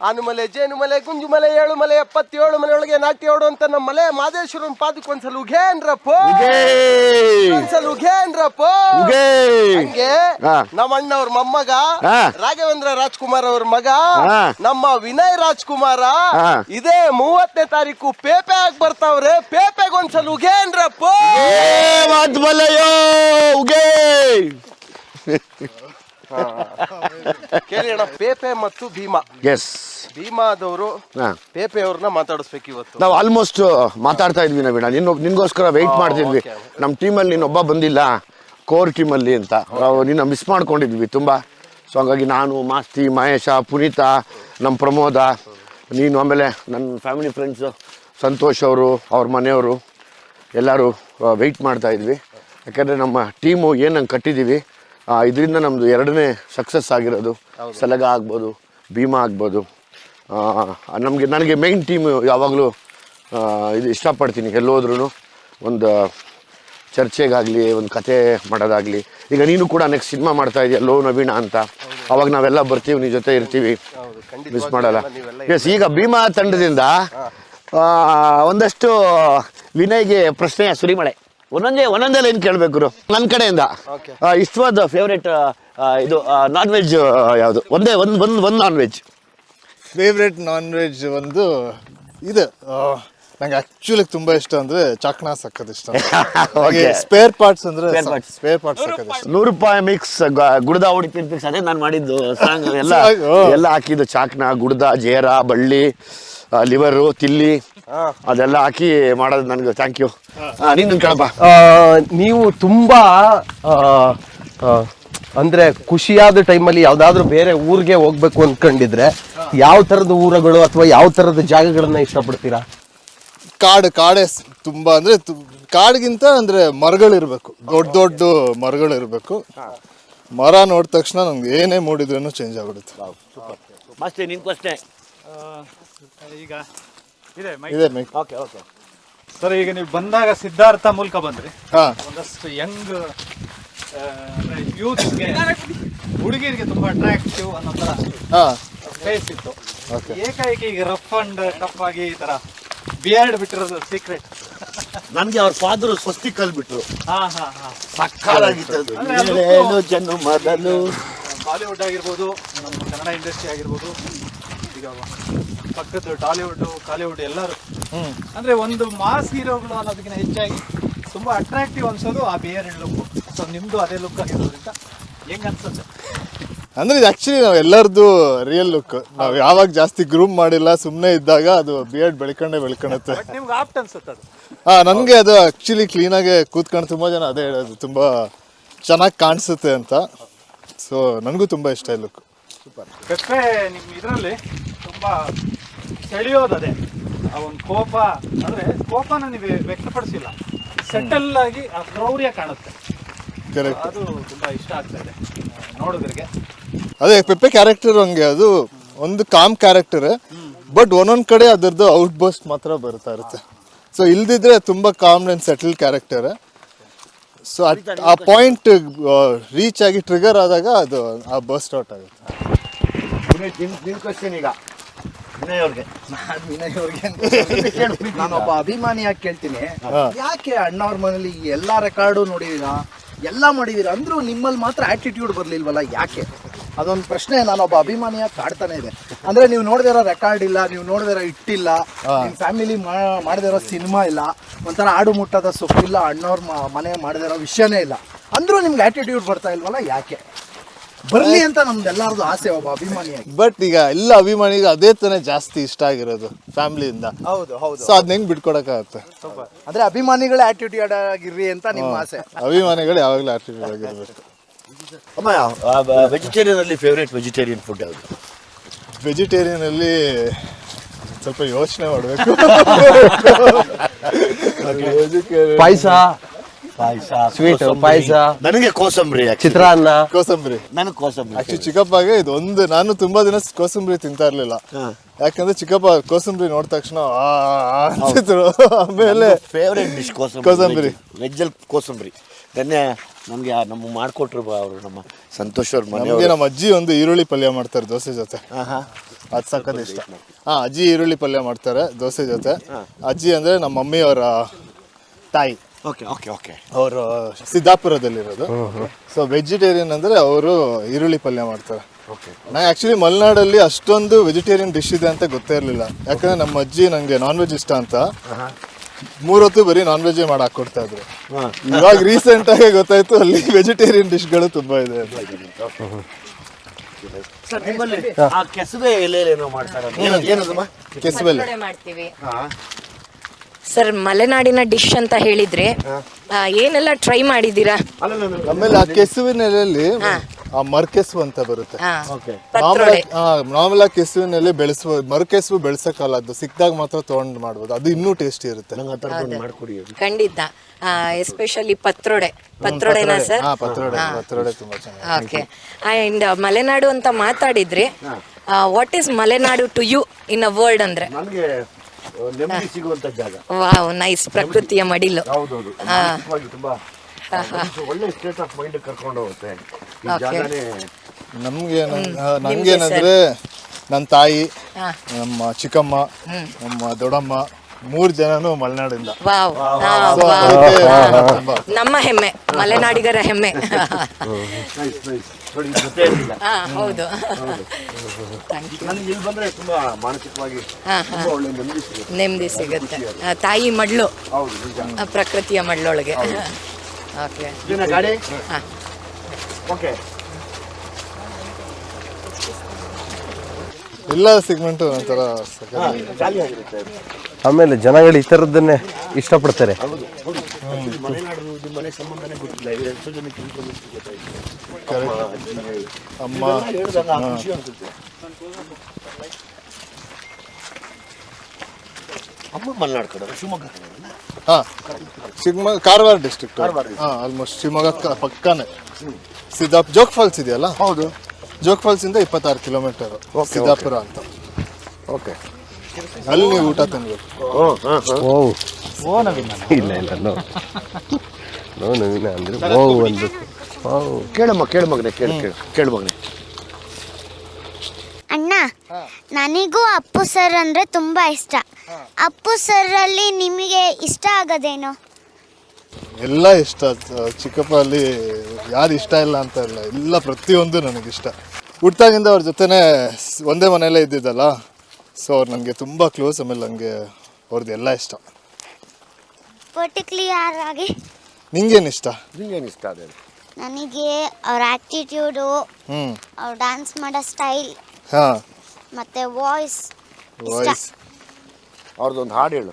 ಆನುಮಲೆ ಜೇನುಮಲೆ ಗುಂಜುಮಲೆ ಏಳುಮಲೆ ಎಪ್ಪತ್ತೇಳು ಮನೆಯೊಳಗೆ ಓಡು ಅಂತ ನಮ್ಮ ಮಲೆ ಮಾದೇಶ್ವರನ್ ಪಾದಕ್ಕೆ ಒಂದ್ಸಲ ಉಘೇನ್ರಪ್ಪ ಒಂದ್ಸಲ ಉಘೇನ್ರಪ್ಪ. ಹಂಗೆ ಹಾ. ನಮ್ಮ ಅಣ್ಣವ್ರ ಮೊಮ್ಮಗ. ರಾಘವೇಂದ್ರ ರಾಜ್ಕುಮಾರ್ ಅವ್ರ ಮಗ ನಮ್ಮ ವಿನಯ್ ರಾಜ್ಕುಮಾರ. ಇದೇ ಮೂವತ್ತನೇ ತಾರೀಕು ಪೇಪೆ ಆಗಿ ಬರ್ತಾವ್ರೆ ಪೇಪೆಗೆ ಒಂದ್ಸಲ ಉಘೇನ್ರಪ್ಪ ಉಗೇ ಕೇಳಿ ಅಣ್ಣ ಪೇಪೆ ಮತ್ತು ಭೀಮಾ. ಎಸ್ ಭೀಮಾದವರು ಹಾ. ಪೇಪೆ ಅವ್ರನ್ನ ಮಾತಾಡಿಸ್ಬೇಕು ಇವತ್ತು. ನಾವು ಆಲ್ಮೋಸ್ಟ್ ಮಾತಾಡ್ತಾ ಇದ್ವಿ ನವೀಣ. ನಿನ್ನ ನಿನ್ಗೋಸ್ಕರ ವೆಯ್ಟ್ ಮಾಡ್ತಿದ್ವಿ. okay, ನಮ್ಮ ಟೀಮಲ್ಲಿ ನೀನೊಬ್ಬ ಬಂದಿಲ್ಲ ಕೋರ್ ಟೀಮಲ್ಲಿ ಅಂತ. ನಾವು ನಿನ್ನ ಮಿಸ್ ಮಾಡ್ಕೊಂಡಿದ್ವಿ ತುಂಬ. ಸೊ ಹಂಗಾಗಿ ನಾನು ಮಾಸ್ತಿ ಮಹೇಶ ಪುನೀತ ನಮ್ಮ ಪ್ರಮೋದ ನೀನು ಆಮೇಲೆ ನನ್ನ ಫ್ಯಾಮಿಲಿ ಫ್ರೆಂಡ್ಸು ಸಂತೋಷ್ ಅವರು ಅವ್ರ ಮನೆಯವರು ಎಲ್ಲರೂ ವೆಯ್ಟ್ ಮಾಡ್ತಾ ಇದ್ವಿ. ಯಾಕಂದರೆ ನಮ್ಮ ಟೀಮು ಏನು ಹಂಗೆ ಕಟ್ಟಿದ್ದೀವಿ ಇದರಿಂದ ನಮ್ಮದು ಎರಡನೇ ಸಕ್ಸಸ್ ಆಗಿರೋದು. ಸಲಗ ಆಗ್ಬೋದು ಭೀಮಾ ಆಗ್ಬೋದು. ನಮಗೆ ನನಗೆ ಮೈನ್ ಟೀಮ್ ಯಾವಾಗಲೂ ಇದು ಇಷ್ಟಪಡ್ತೀನಿ ಎಲ್ಲೋದ್ರೂ ಒಂದು ಚರ್ಚೆಗಾಗಲಿ ಒಂದು ಕತೆ ಮಾಡೋದಾಗಲಿ. ಈಗ ನೀನು ಕೂಡ ನೆಕ್ಸ್ಟ್ ಸಿನಿಮಾ ಮಾಡ್ತಾ ಇದೆಯಾ ಲೋ ನವೀಣ ಅಂತ. ಅವಾಗ ನಾವೆಲ್ಲ ಬರ್ತೀವಿ ನಿನ್ನ ಜೊತೆ ಇರ್ತೀವಿ. ಮಿಸ್ ಮಾಡಲ್ಲ. ಎಸ್ ಈಗ ಭೀಮಾ ತಂಡದಿಂದ ಒಂದಷ್ಟು ವಿನಯ್ಗೆ ಪ್ರಶ್ನೆಯ ಸುರಿಮಳೆ. ಒಂದೊಂದೇ ಒಂದೊಂದೇ ಲೈನ್ ಕೇಳಬೇಕು ನನ್ನ ಕಡೆಯಿಂದ. ಇಷ್ಟವಾದ ಫೇವ್ರೇಟ್ ಇದು ನಾನ್ ವೆಜ್ ಯಾವುದು? ಒಂದೇ ಒಂದು ಒಂದು ಒಂದು non veg favourite non veg ಒಂದು ಇದು. ನಂಗೆ ಆಕ್ಚುಲಿ ತುಂಬಾ ಇಷ್ಟ ಅಂದ್ರೆ ಚಾಕ್ನಾ ಸಕ್ಕದ ಇಷ್ಟ. ಹಾಗೆ ಸ್ಪೇರ್ ಪಾರ್ಟ್ಸ್ ಅಂದ್ರೆ ಸ್ಪೇರ್ ಪಾರ್ಟ್ಸ್ ಸಕ್ಕತ್ ಇಷ್ಟ. ನೂರು ರೂಪಾಯಿ ಮಿಕ್ಸ್ ಗುಡ್ದ ಹೊಡಿ ಮಿಕ್ಸ್ ಅದೇ ನಾನು ಮಾಡಿದ್ದು. ಸಾಂಗ್ ಎಲ್ಲ. ಎಲ್ಲ ಹಾಕಿದ್ದು. ಚಾಕ್ನ ಗುಡ್ದ ಜೇರ ಬಳ್ಳಿ. ಲಿವರು ತಿಲ್ಲಿ ಅದೆಲ್ಲ ಹಾಕಿ ಮಾಡೋದು ನನಗೆ. ಥ್ಯಾಂಕ್ ಯು ನೀನು ಕೇಳಪ್ಪ ನೀವು ತುಂಬಾ ಅಂದ್ರೆ ಖುಷಿಯಾದ ಟೈಮಲ್ಲಿ ಯಾವುದಾದ್ರೂ ಬೇರೆ ಊರಿಗೆ ಹೋಗ್ಬೇಕು ಅನ್ಕೊಂಡಿದ್ರೆ ಯಾವ ತರದ ಊರುಗಳು ಅಥವಾ ಯಾವ ತರದ ಜಾಗಗಳನ್ನ ಇಷ್ಟಪಡ್ತೀರಾ? ಕಾಡು ಕಾಡೆ ತುಂಬ ಅಂದ್ರೆ ತು- ಕಾಡ್ಗಿಂತ ಅಂದ್ರೆ ಮರಗಳಿರ್ಬೇಕು ದೊಡ್ಡ ದೊಡ್ಡ ಮರಗಳಿರಬೇಕು ಮರ ನೋಡಿದ ತಕ್ಷಣ ನಮ್ಗೆ ಏನೇ ಮೂಡಿದ್ರೂ ಚೇಂಜ್ ಆಗ್ಬಿಡುತ್ತೆ. ಮಸ್ತಿ ಈಗ ಇದೆ ಇದೆ ಓಕೆ ಓಕೆ ಸರ್ ಈಗ ನೀವು ಬಂದಾಗ ಸಿದ್ಧಾರ್ಥ ಮೂಲಕ ಬಂದ್ರಿ. ಹಾ. ಒಂದಷ್ಟು ಯಂಗ್ ಯೂತ್ಗೆ ಹುಡುಗಿರಿಗೆ ತುಂಬಾ ಅಟ್ರಾಕ್ಟಿವ್ ಅನ್ನೋ ತರ ಹಾ. ಫೇಸ್ ಇತ್ತು. Okay. ಏಕಾಏಕಿ ಈಗ ರಫ್ ಅಂಡ್ ಟಫ್ ಆಗಿ ಈ ತರ ಬಿಯರ್ಡ್ ಬಿಟ್ಟಿರೋದು ಸೀಕ್ರೆಟ್ ನನ್ಗೆ ಅವ್ರ ಫಾದರ್ ಸ್ವಸ್ತಿ ಕಲ್ಬಿಟ್ರು. ಹಾ ಹಾ ಹಾ. ಸಕ್ಕತ್ತಾಗಿತ್ತು ಅಂದ್ರೆ ಅದು- ಏಳು ಜನ ಮೊದಲು. ಬಾಲಿವುಡ್ ಆಗಿರ್ಬೋದು ನಮ್ಮ ಕನ್ನಡ ಇಂಡಸ್ಟ್ರಿ ಆಗಿರ್ಬೋದು ಈಗ ಪಕ್ಕದ ಟಾಲಿವುಡ್ ಕಾಲಿವುಡ್ ಎಲ್ಲರೂ. ಅಂದ್ರೆ ಒಂದು ಮಾಸ್ ಹೀರೋಗಳು ಅನ್ನೋದಕ್ಕಿಂತ ಹೆಚ್ಚಾಗಿ ತುಂಬಾ ಅಟ್ರಾಕ್ಟಿವ್ ಅನ್ಸೋದು ಆ ಬಿಯರ್ ಲುಕ್ ಸೊ ನಿಮ್ದು ಅದೇ ಲುಕ್ ಆಗಿರೋದ್ರಿಂದ ಹೆಂಗ್ ಅನ್ಸುತ್ತೆ? ಅಂದ್ರೆ ಇದು ಆಕ್ಚುಲಿ ನಾವು ಎಲ್ಲರದು ರಿಯಲ್ ಲುಕ್ ನಾವು ಯಾವಾಗ ಜಾಸ್ತಿ ಗ್ರೂಮ್ ಮಾಡಿಲ್ಲ ಸುಮ್ಮನೆ ಇದ್ದಾಗ ಅದು ಬಿಯರ್ಡ್ ಬೆಳ್ಕೊಂಡೇ ಬೆಳ್ಕೊಳುತ್ತೆ ಬಟ್ ನಿಮ್ಗೆ ಆಪ್ಟ್ ಅನ್ಸುತ್ತೆ ಅದು. ಹಾ ನನಗೆ ಅದು ಆಕ್ಚುಲಿ ಕ್ಲೀನಾಗಿ ಕೂತ್ಕೊಂಡು ತುಂಬಾ ಜನ ಅದೇ ಹೇಳೋದು ತುಂಬಾ ಚೆನ್ನಾಗಿ ಕಾಣಿಸುತ್ತೆ ಅಂತ. ಸೊ ನನಗೂ ತುಂಬಾ ಇಷ್ಟ ಈ ಲುಕ್ ಕಪ್ಪೆ ನಿಮ್ಮ ಇದರಲ್ಲಿ? ತುಂಬಾ ಸೆಳೆಯೋದದೆ. ಆ ಒಂದು ಕೋಪ ಅಂದರೆ ಕೋಪನ ನೀವು ವ್ಯಕ್ತಪಡಿಸಿಲ್ಲ. ಸೆಟಲ್ ಆಗಿ ಆ ಕ್ರೌರ್ಯ ಕಾಣುತ್ತೆ. ಕರೆಕ್ಟ್ ಅದು ತುಂಬ ಇಷ್ಟ ಆಗ್ತಾ ಇದೆ ನೋಡೋದ್ರಿಗೆ ಅದೇ ಪೆಪ್ಪೆ ಕ್ಯಾರೆಕ್ಟರ್ ಹಂಗೆ ಅದು ಒಂದು ಕಾಮ್ ಕ್ಯಾರೆಕ್ಟರ್ ಬಟ್ ಒಂದೊಂದ್ ಕಡೆ ಅದರದ್ದು ಔಟ್ ಬಸ್ಟ್ ಮಾತ್ರ ಬರ್ತಾ ಇರುತ್ತೆ. ಸೊ ಇಲ್ದಿದ್ರೆ ತುಂಬಾ calm and settle character so ಆ ಪಾಯಿಂಟ್ ರೀಚ್ ಆಗಿ. ಟ್ರಿಗರ್ ಆದಾಗ ಅದು ಆ ಬಸ್ಟ್ ಔಟ್ ಆಗುತ್ತೆ. ನಿನ್ ವಿನಯ್ ಅವ್ರಿಗೆ ನಾನೊಬ್ಬ ಅಭಿಮಾನಿಯಾಗಿ ಕೇಳ್ತೀನಿ. ಯಾಕೆ ಅಣ್ಣವ್ರ ಮನೇಲಿ ಎಲ್ಲ ರೆಕಾರ್ಡು ನೋಡಿದೀರಾ? ಎಲ್ಲ ಮಾಡಿದೀರ? ಅಂದ್ರೂ ನಿಮ್ಮಲ್ಲಿ ಮಾತ್ರ ಆಟಿಟ್ಯೂಡ್ ಬರ್ಲಿಲ್ವಲ್ಲ ಯಾಕೆ? ಅದೊಂದು ಪ್ರಶ್ನೆ ನಾನೊಬ್ಬ ಅಭಿಮಾನಿಯಾಗಿ ಕಾಡ್ತಾನೆ ಇದೆ. ಅಂದ್ರೆ ನೀವು ನೋಡಿದಿರೋ ರೆಕಾರ್ಡ್ ಇಲ್ಲ ನೀವು ನೋಡಿದಿರೋ ಇಟ್ಟಿಲ್ಲ ನಿಮ್ಮ ಫ್ಯಾಮಿಲಿ ಮಾಡಿದಿರೋ ಸಿನಿಮಾ ಇಲ್ಲ ಒಂಥರ ಆಡು ಮುಟ್ಟದ ಸೊಪ್ಪಿಲ್ಲ ಅಣ್ಣವ್ರ ಮನೆ ಮಾಡಿದಿರೋ ವಿಷಯನೇ ಇಲ್ಲ. ಅಂದ್ರೂ ನಿಮ್ಗೆ ಆಟಿಟ್ಯೂಡ್ ಬರ್ತಾ ಇಲ್ವಲ್ಲ ಯಾಕೆ? ಬರ್ಲಿ ಅಂತ ನಮ್ದು ನಮ್ದೆಲ್ಲರದು ಆಸೆ ಒಬ್ಬ ಅಭಿಮಾನಿಯಾಗಿ. ಬಟ್ ಈಗ ಎಲ್ಲ ಅಭಿಮಾನಿಗೆ ಅದೇ ತಾನೇ ಜಾಸ್ತಿ ಇಷ್ಟ ಆಗಿರೋದು ಫ್ಯಾಮಿಲಿಯಿಂದ ಹೌದು ಹೌದು. ಸೊ ಅದನ್ನ ಹೆಂಗ್ ಬಿಟ್ಕೊಡಕ್ಕಾಗತ್ತೆ? ಅಂದ್ರೆ ಅಭಿಮಾನಿಗಳ ಆಟಿಟ್ಯೂಡ್ ಆಗಿರ್ರಿ ಅಂತ ನಿಮ್ಮ ಆಸೆ. ಅಭಿಮಾನಿಗಳು ಯಾವಾಗಲೂ ಆಟಿಟ್ಯೂಡ್ ಆಗಿರ್ಬೇಕು. ಅಮ್ಮ ವೆಜಿಟೇರಿಯನ್ ಅಲ್ಲಿ ಫೇವ್ರೇಟ್ ವೆಜಿಟೇರಿಯನ್ ಫುಡ್ ಯಾವುದು? ವೆಜಿಟೇರಿಯನ್ ಅಲ್ಲಿ ಸ್ವಲ್ಪ ಯೋಚನೆ ಮಾಡಬೇಕು. ಪಾಯಸ? ಪಾಯಸ ಸ್ವೀಟ್ ಪಾಯಸ. ನನಗೆ ಕೋಸಂಬರಿ. ಚಿತ್ರಾನ್ನ. ಕೋಸಂಬರಿ. ನನಗೆ ಕೋಸಂಬರಿ ಆಕ್ಚುಲಿ ಚಿಕ್ಕಪ್ಪಗೆ ಇದು ಒಂದು ನಾನು ತುಂಬಾ ದಿನ ಕೋಸಂಬರಿ ತಿಂತಾ ಇರ್ಲಿಲ್ಲ. ಯಾಕಂದ್ರೆ ಚಿಕ್ಕಪ್ಪ ಕೋಸಂಬರಿ ನೋಡಿದ ತಕ್ಷಣ ಆ, ಆ ಅಂತಿದ್ರು ಆಮೇಲೆ ಫೇವ್ರೇಟ್ ಡಿಶ್ ಕೋಸಂಬರಿ. ಕೋಸಂಬರಿ. ವೆಜ್ಜಲ್ಲಿ ಕೋಸಂಬರಿ. ಧನ್ಯ ನಮಗೆ ನಮ್ಮ ಮಾಡಿಕೊಟ್ರು ಅವರು ನಮ್ಮ ಸಂತೋಷ್ ಅವ್ರ ನಮಗೆ ನಮ್ಮ ಅಜ್ಜಿ ಒಂದು ಈರುಳ್ಳಿ ಪಲ್ಯ ಮಾಡ್ತಾರೆ ದೋಸೆ ಜೊತೆ. ಅದು ಸಕ್ಕತ್ ಇಷ್ಟ. ಹಾ ಅಜ್ಜಿ ಈರುಳ್ಳಿ ಪಲ್ಯ ಮಾಡ್ತಾರೆ ದೋಸೆ ಜೊತೆ. ಅಜ್ಜಿ ಅಂದ್ರೆ ನಮ್ಮ ಮಮ್ಮಿ ಅವರ ತಾಯಿ. ಓಕೆ ಓಕೆ ಓಕೆ ಅವರು ಸಿದ್ದಾಪುರದಲ್ಲಿರೋದು. ಸೊ ವೆಜಿಟೇರಿಯನ್ ಅಂದ್ರೆ ಅವರು ಈರುಳ್ಳಿ ಪಲ್ಯ ಮಾಡ್ತಾರೆ. ನಾ ಆ್ಯಕ್ಚುಲಿ ಮಲೆನಾಡಲ್ಲಿ ಅಷ್ಟೊಂದು ವೆಜಿಟೇರಿಯನ್ ಡಿಶ್ ಇದೆ ಅಂತ ಗೊತ್ತೇ ಇರಲಿಲ್ಲ. ಯಾಕಂದ್ರೆ ನಮ್ಮ ಅಜ್ಜಿ ನನಗೆ ನಾನ್ ವೆಜ್ ಇಷ್ಟ ಅಂತ. ಮೂರೊತ್ತು ಬರೀ ನಾನ್ ವೆಜ್ ಮಾಡಿ ಹಾಕೊಡ್ತಾ ಇದ್ರು. ಇವಾಗ ರೀಸೆಂಟ್ ಆಗಿ ಗೊತ್ತಾಯ್ತು ಅಲ್ಲಿ ವೆಜಿಟೇರಿಯನ್ ಡಿಶ್ಗಳು ತುಂಬಾ ಇದೆ. ಸರ್ ನಿಮ್ಮಲ್ಲಿ ಆ ಕೆಸುವೆ ಎಲೆಯಲ್ಲೇನೋ ಮಾಡ್ತಾರೆ ಮಾಡ್ತೀವಿ. ಸರ್ ಮಲೆನಾಡಿನ ಡಿಶ್ ಅಂತ ಹೇಳಿದ್ರೆ ಆ, ಏನೆಲ್ಲ ಟ್ರೈ ಮಾಡಿದ್ದೀರಾ? ಆಮೇಲೆ ಆ ಕೆಸುವಿನ ಎಲೆಯಲ್ಲಿ ಆ ಮರ್ಕೆಸು ಅಂತ ಬರುತ್ತೆ. ಓಕೆ. ಪತ್ರೊಡೆ. ನಾರ್ಮಲ್ ಆಗಿ ಕೆಸುವಿನ ಎಲೆ ಬೆಳೆಸುವ ಮರ್ಕೆಸು ಬೆಳೆಸಕ್ಕಲ್ಲ ಅದು ಸಿಕ್ದಾಗ ಮಾತ್ರ ತಗೊಂಡು ಮಾಡ್ಬೋದು. ಅದು ಇನ್ನೂ ಟೇಸ್ಟಿ ಇರುತ್ತೆ. ನಂಗೆ ಆ ಥರದ್ದು ಮಾಡ್ಕೊಡಿ ಖಂಡಿತ. ಎಸ್ಪೆಷಲಿ ಪತ್ರೊಡೆ. ಪತ್ರೊಡೆನಾ ಸರ್? ಹಾ ಪತ್ರೊಡೆ. ಪತ್ರೊಡೆ ತುಂಬಾ ಚೆನ್ನಾಗಿ ಓಕೆ. ಅಂಡ್ ಮಲೆನಾಡು ಅಂತ ಮಾತಾಡಿದ್ರೆ what is Malenadu to you in a world ಅಂದ್ರೆ? ನನಗೆ ನೆಮ್ಮದಿ ಸಿಗುವಂತ ಜಾಗ. ವಾವ್ ನೈಸ್ ಪ್ರಕೃತಿಯ ಮಡಿಲು. ಹೌದೌದು ಮಾನಸಿಕವಾಗಿ ತುಂಬಾ ಒಳ್ಳೆ ಸ್ಟೇಟ್ ಆಫ್ ಮೈಂಡ್ ಕರ್ಕೊಂಡು ಹೋಗುತ್ತೆ. ಈ ಜಾಗನೇ ನಮ್ಗೆ ನಂಗೇನಂದ್ರೆ ನನ್ನ ತಾಯಿ ನಮ್ಮ ಚಿಕ್ಕಮ್ಮ ನಮ್ಮ ದೊಡ್ಡಮ್ಮ ಮೂರ್ ಜನನು ಮಲೆನಾಡಿಂದ. ವಾವ್. So, ಅದಕ್ಕೆ ತುಂಬಾ. ನಮ್ಮ ಹೆಮ್ಮೆ ಮಲೆನಾಡಿಗರ ಹೆಮ್ಮೆ. ನೈಸ್ ನೈಸ್ ನೋಡಿ ಇದು ಜೊತೆ ಇರಲಿಲ್ಲ. ಹಾ ಹೌದು. Thank you. ನನಗೆ ಇಲ್ಲಿ ಬಂದ್ರೆ ತುಂಬಾ ಮಾನಸಿಕವಾಗಿ ಹಾ, ತುಂಬಾ ಒಳ್ಳೆ ನೆಮ್ಮದಿ ಸಿಗುತ್ತೆ. ನೆಮ್ಮದಿ ಸಿಗುತ್ತೆ. ಆ, ತಾಯಿ ಮಡ್ಲು ಹೌದು ನಿಜ. ಆ, ಪ್ರಕೃತಿಯ ಮಡ್ಲೊಳಗೆ ಓಕೆ ಇದೇನಾ ಗಾಡಿ? ಹಾ. ಓಕೆ ಎಲ್ಲ ಸಿಗ್ಮೆಂಟ್ ಒಂಥರ ಆಮೇಲೆ ಜನಗಳು ಈ ಥರದ್ದನ್ನೇ ಇಷ್ಟಪಡ್ತಾರೆ. ಅಮ್ಮ, ಮಲೆನಾಡು ಕಡೆ ಶಿವಮೊಗ್ಗ ಹಾ ಶಿವಮೊಗ್ಗ ಕಾರವಾರ ಡಿಸ್ಟ್ರಿಕ್ಟ್ ಹಾ ಆಲ್ಮೋಸ್ಟ್ ಶಿವಮೊಗ್ಗ ಕ- ಪಕ್ಕನೇ. ಸಿದ್ದಾಪ್ ಜೋಗ್ ಫಾಲ್ಸ್ ಇದೆಯಲ್ಲ? ಹೌದು. ಜೋಗ್ ಫಾಲ್ಸ್ ಇಂದ ಇಪ್ಪತ್ತಾರು ಕಿಲೋಮೀಟರ್ ಸಿದ್ದಾಪುರ ಅಂತ. ಓಕೆ ಅಲ್ಲಿ ನೀವು ಊಟ ತಿನ್ಬೇಕು. ಹ್ಞೂ ಹಾಂ ಹಾಂ. ಓ. ಓ ನವೀನ್. ಇಲ್ಲ ಇಲ್ಲ ನೋ. ನೋ ನವೀನ ಅಂದ್ರೆ ಓ ಒಂದು. ಓ ಕೇಳಮ್ಮ ಕೇಳು ಮಗನೆ ಕೇಳು ಕೇಳು ಕೇಳು ಮಗನೆ. ಅಣ್ಣ ನನಗೂ ಅಪ್ಪು ಸರ್ ಅಂದ್ರೆ ತುಂಬಾ ಇಷ್ಟ. ಅಪ್ಪು ಸರ್ ಅಲ್ಲಿ ನಿಮಗೆ ಇಷ್ಟ ಆಗೋದೇನು? ಎಲ್ಲ ಇಷ್ಟ. ಅಹ್, ಚಿಕ್ಕಪ್ಪ ಅಲ್ಲಿ ಯಾರು ಇಷ್ಟ ಇಲ್ಲ ಅಂತ ಇಲ್ಲ. ಎಲ್ಲ ಪ್ರತಿಯೊಂದು ನನಗಿಷ್ಟ ಹುಟ್ಟಾಗಿಂದ ಅವ್ರ ಜೊತೆನೇ ಸ್- ಒಂದೇ ಮನೆಯಲ್ಲೇ ಇದ್ದಿದ್ದಲ್ಲ ಸೊ ಅವ್ರು ನನಗೆ ತುಂಬ ಕ್ಲೋಸ್ ಆಮೇಲೆ ನನಗೆ ಅವ್ರದ್ದು ಎಲ್ಲ ಇಷ್ಟ. ಪರ್ಟಿಕ್ಯುಲರ್ ಆಗಿ ನಿಂಗೇನು ಇಷ್ಟ? ನಿಂಗೇನು ಇಷ್ಟ ಅದೇ ನನಗೆ ಅವ್ರ ಆ್ಯಟಿಟ್ಯೂಡು ಹ್ಞೂ ಅವ್ರು ಡ್ಯಾನ್ಸ್ ಮಾಡೋ ಸ್ಟೈಲ್ ಹಾಂ. ಮತ್ತು ವಾಯ್ಸ್ ವಾಯ್ಸ್ ಅವ್ರದ್ದೊಂದು ಹಾಡು ಹೇಳು.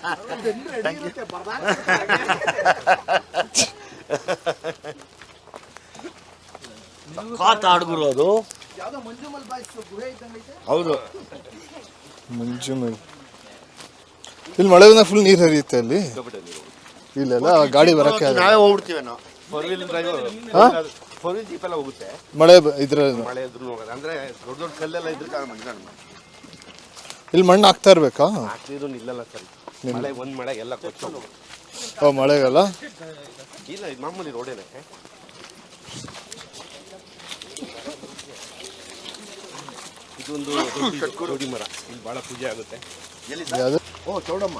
ಕಾತ ಹಾಡುಗುರು ಅದು. ಹೌದು. ಮೇಲೆ ಇಲ್ಲಿ ಮಳೆ ಬಂದಾಗ ಫುಲ್ ನೀರು ಹರಿಯುತ್ತೆ ಅಲ್ಲಿ. ಇಲ್ಲೆಲ್ಲ ಗಾಡಿ ಬರಕ್ಕೆ ಆಗಲ್ಲ. ನಾವೇ ಹೋಗ್ಬಿಡ್ತೀವಿ ನಾವು. Four wheel four wheel jeep ಎಲ್ಲ ಹೋಗುತ್ತೆ. ಮಳೆ ಬ- ಇದ್ರ ಮಳೆ ಇದ್ರು ಹೋಗೋದು. ಅಂದ್ರೆ ದೊಡ್ಡ ದೊಡ್ಡ ಕಲ್ಲೆಲ್ಲ ಇದ್ರೆ ಇಲ್ಲಿ ಮಣ್ಣು ಹಾಕ್ತಾ ಇರ್ಬೇಕಾ? ಹಾಕ್ತಿದ್ರು ನಿಲ್ಲಲ್ಲ ಸರಿ. ಮಳೆ ಒಂದು ಮಳೆ ಎಲ್ಲ ಕೊಚ್ಚೋದು ಓ ಮಳೆಗಾಲ ಇಲ್ಲ ಇದು ಮಾಮೂಲಿ ರೋಡೇನೆ. ಇದೊಂದು ಜೋಡಿ ಮರ. ಇಲ್ಲಿ ಬಹಳ ಪೂಜೆ ಆಗುತ್ತೆ. ಯಾವ್ದು? ಓ ಚೌಡಮ್ಮ.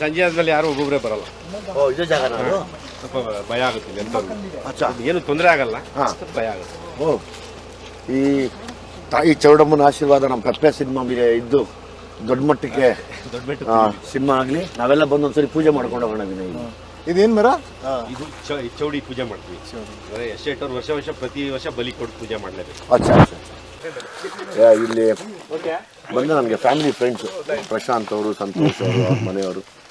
ಸಂಜೆ ಆದ್ಮೇಲೆ ಯಾರು ಒಬ್ಬೊಬ್ಬರೇ ಬರಲ್ಲ. ಓ ಇದೇ ಜಾಗ ನಾನು? ಸ್ವಲ್ಪ ಭಯ ಆಗುತ್ತೆ ಎಂತ ಏನು ತೊಂದರೆ ಆಗಲ್ಲ ಸ್ವಲ್ಪ ಭಯ ಆಗುತ್ತೆ. ಓ ಈ ತಾಯಿ ಚೌಡಮ್ಮನ ಆಶೀರ್ವಾದ ನಮ್ಮ ಪೆಪ್ಪೆ ಸಿನಿಮಾ ಮೇಲೆ ಇದ್ದು ದೊಡ್ಡ ಮಟ್ಟಕ್ಕೆ ದೊಡ್ಡ ಬೆಟ್ಟ ಆ, ಸಿನಿಮಾ. ಆಗಲಿ. ನಾವೆಲ್ಲ ಬಂದು ಒಂದ್ಸರಿ ಪೂಜೆ ಮಾಡ್ಕೊಂಡು ಹೋಗೋಣ ವಿನಯ್ ಇಲ್ಲಿ. ಇದೇನ್ ಮರ ಇದು ಚೌ- ಈ ಚೌಡಿ ಪೂಜೆ ಮಾಡ್ತೀವಿ. ಅಂದ್ರೆ ಎಷ್ಟೆಷ್ಟವ್ರು ವರ್ಷ ವರ್ಷ ಪ್ರತಿ ವರ್ಷ ಬಲಿ ಕೊಟ್ಟು ಪೂಜೆ ಮಾಡಲೇಬೇಕು. ಅಚ್ಚಾ ಅಚ್ಚಾ. ಯಾ, ಇಲ್ಲಿ ಬಂದು ನನಗೆ ಫ್ಯಾಮಿಲಿ ಫ್ರೆಂಡ್ಸು ಪ್ರಶಾಂತ್ ಅವರು ಸಂತೋಷ್ ಅವರು ಅವ್ರ ಮನೆಯವರು.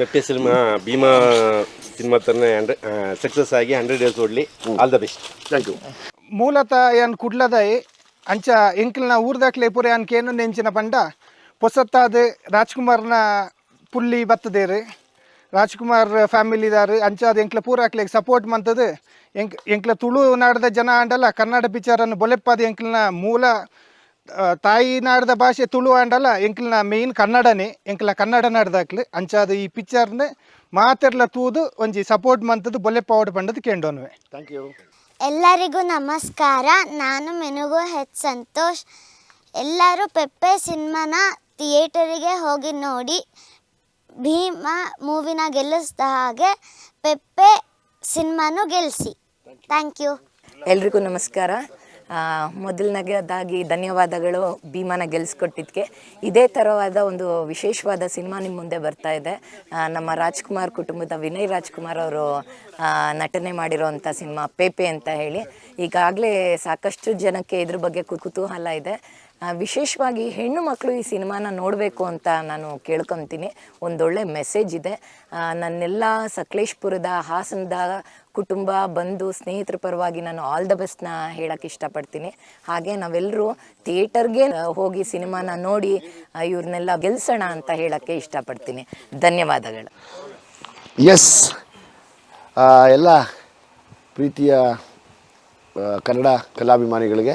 ಪೆಪ್ಪೆ ಸಿನಿಮಾ ಭೀಮಾ ಸಿನಿಮಾ ಥರನೇ ಹಂಡ್ರೆಡ್ ಸಕ್ಸಸ್ ಆಗಿ hundred days ಓಡ್ಲಿ. All the best thank you ಮೂಲತಃ ಏನು ಕುಡ್ಲದಾಯಿ ಅಂಚ ಎಂಕ್ಲ್ನ ಊರ್ದಾಕ್ಲೆ ಪೂರೆ ಅನ್ಕೇನು ನೆಂಚಿನ ಪಂಡ ಪೊಸತ್ತಾದ ರಾಜ್ಕುಮಾರ್ನ ಪುಲ್ಲಿ ಬತ್ತದೇರಿ ರಾಜ್ಕುಮಾರ್ ಫ್ಯಾಮಿಲಿದಾರು ಅದು ಎಂಕ್ಲ ಪೂರಾಕ್ಲೆಗ್ ಸಪೋರ್ಟ್ ಮಂತದು ಎಂಕ್ ಎಂಕ್ಲ ತುಳು ನಾಡದ ಜನ ಅಂಡಲ್ಲ ಕನ್ನಡ ಪಿಕ್ಚರನ್ನು ಬೊಲೆಪ್ಪಾದ ಎಂಕ್ಲನ ಮೂಲ ತಾಯಿ ನಾಡದ ಭಾಷೆ ತುಳು ಆಂಡಲ್ಲ ಎಂಕ್ಲಿನ ಮೇಯ್ನ್ ಕನ್ನಡನೇ ಎಂಕ್ಲ ಕನ್ನಡ ನಾಡ್ದಾಕ್ಲಿ ಅಂಚಾದ ಈ ಪಿಕ್ಚರ್ನೆ ಮಾತೆರ್ಲ ತೂದು ಒಂಜಿ ಸಪೋರ್ಟ್ ಮಂತದ್ದು ಬೊಲೆ ಪಾವಡ್ ಪಂಡದು ಕೇಂಡೋನ್ವೆ. ಥ್ಯಾಂಕ್ ಯು ಎಲ್ಲರಿಗೂ ನಮಸ್ಕಾರ. ನಾನು ಮೆನುಗು ಹೆಚ್ ಸಂತೋಷ್. ಎಲ್ಲರೂ ಪೆಪ್ಪೆ ಸಿನಿಮಾನ ಥಿಯೇಟರಿಗೆ ಹೋಗಿ ನೋಡಿ ಭೀಮ ಮೂವಿನ ಗೆಲ್ಲಿಸಿದ ಹಾಗೆ ಪೆಪ್ಪೆ ಸಿನಿಮಾನು ಗೆಲ್ಲಿಸಿ ಥ್ಯಾಂಕ್ ಯು ಎಲ್ರಿಗೂ ನಮಸ್ಕಾರ. ಮೊದಲನೇದಾಗಿ ಧನ್ಯವಾದಗಳು ಭೀಮನ ಗೆಲ್ಲಿಸ್ಕೊಟ್ಟಿದ್ದಕ್ಕೆ ಇದೇ ಥರವಾದ ಒಂದು ವಿಶೇಷವಾದ ಸಿನಿಮಾ ನಿಮ್ಮ ಮುಂದೆ ಬರ್ತಾ ಇದೆ. ನಮ್ಮ ರಾಜ್ಕುಮಾರ್ ಕುಟುಂಬದ ವಿನಯ್ ರಾಜ್ಕುಮಾರ್ ಅವರು ನಟನೆ ಮಾಡಿರೋವಂಥ ಸಿನಿಮಾ ಪೇಪೆ ಅಂತ ಹೇಳಿ. ಈಗಾಗಲೇ ಸಾಕಷ್ಟು ಜನಕ್ಕೆ ಇದ್ರ ಬಗ್ಗೆ ಕುತೂಹಲ ಇದೆ. ವಿಶೇಷವಾಗಿ ಹೆಣ್ಣು ಮಕ್ಕಳು ಈ ಸಿನಿಮಾನ ನೋಡಬೇಕು ಅಂತ ನಾನು ಕೇಳ್ಕೊತೀನಿ. ಒಂದೊಳ್ಳೆ ಮೆಸೇಜ್ ಇದೆ. ನನ್ನೆಲ್ಲ ಸಕಲೇಶ್ಪುರದ ಹಾಸನದ ಕುಟುಂಬ ಬಂಧು ಸ್ನೇಹಿತರ ಪರವಾಗಿ ನಾನು ಆಲ್ ದ ಬೆಸ್ಟ್ನ ಹೇಳಕ್ಕೆ ಇಷ್ಟಪಡ್ತೀನಿ. ಹಾಗೆ ನಾವೆಲ್ಲರೂ ಥಿಯೇಟರ್ಗೆ ಹೋಗಿ ಸಿನಿಮಾನ ನೋಡಿ ಇವ್ರನ್ನೆಲ್ಲ ಗೆಲ್ಸೋಣ ಅಂತ ಹೇಳಕ್ಕೆ ಇಷ್ಟಪಡ್ತೀನಿ. ಧನ್ಯವಾದಗಳು. ಎಸ್ ಎಲ್ಲ ಪ್ರೀತಿಯ ಕನ್ನಡ ಕಲಾಭಿಮಾನಿಗಳಿಗೆ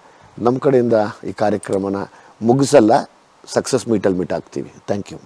ನಮ್ಮ ಕಡೆಯಿಂದ ಈ ಕಾರ್ಯಕ್ರಮನ ಮುಗಿಸಲ್ಲ ಸಕ್ಸಸ್ ಮೀಟಲ್ಲಿ ಮೀಟ್ ಆಗ್ತೀವಿ. Thank you